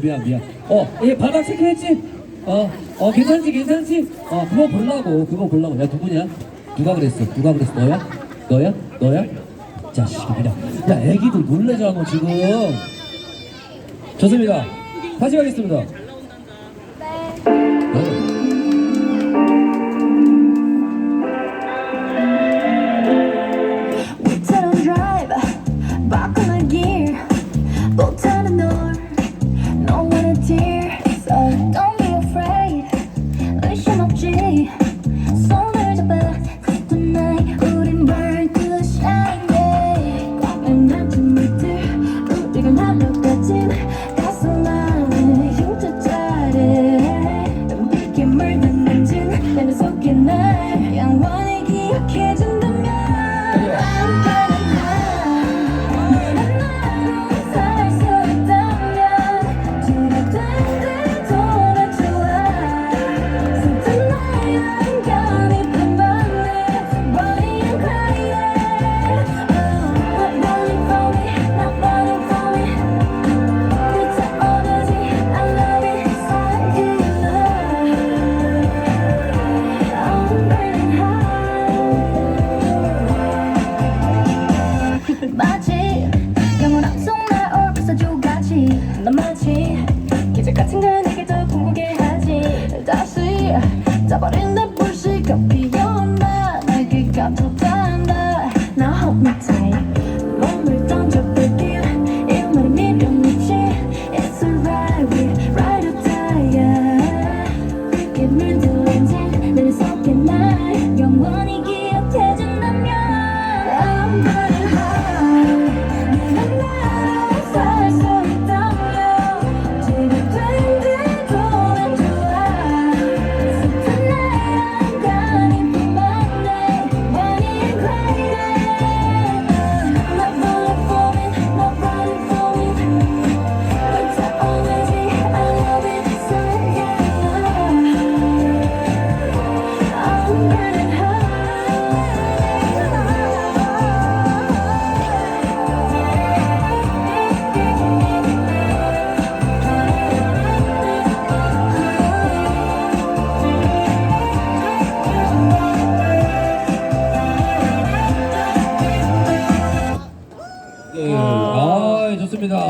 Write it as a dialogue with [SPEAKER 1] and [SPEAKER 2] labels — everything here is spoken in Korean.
[SPEAKER 1] 미안 미안 어얘 바닥 체크했지? 어어 괜찮지 괜찮지? 어 그거 보려고 그거 보려고 야 누구냐? 누가 그랬어? 누가 그랬어? 너야? 너야? 너야? 자식 그냥 야 애기들 놀래잖아 지금 좋습니다 다시 가겠습니다 네.
[SPEAKER 2] Back on the gear 못하는 널 너만의 tear 난 마치 기적 같은 걸 내게 더 궁금게 하지. 다시 짜버린 내 불씨가 피어나. 날개 감춰단다 Now hold me tight 몸을 던져볼게. 이 말이 미련이지. It's alright we ride or die. 붉게 물들어진 내 속에 날. 영원히 기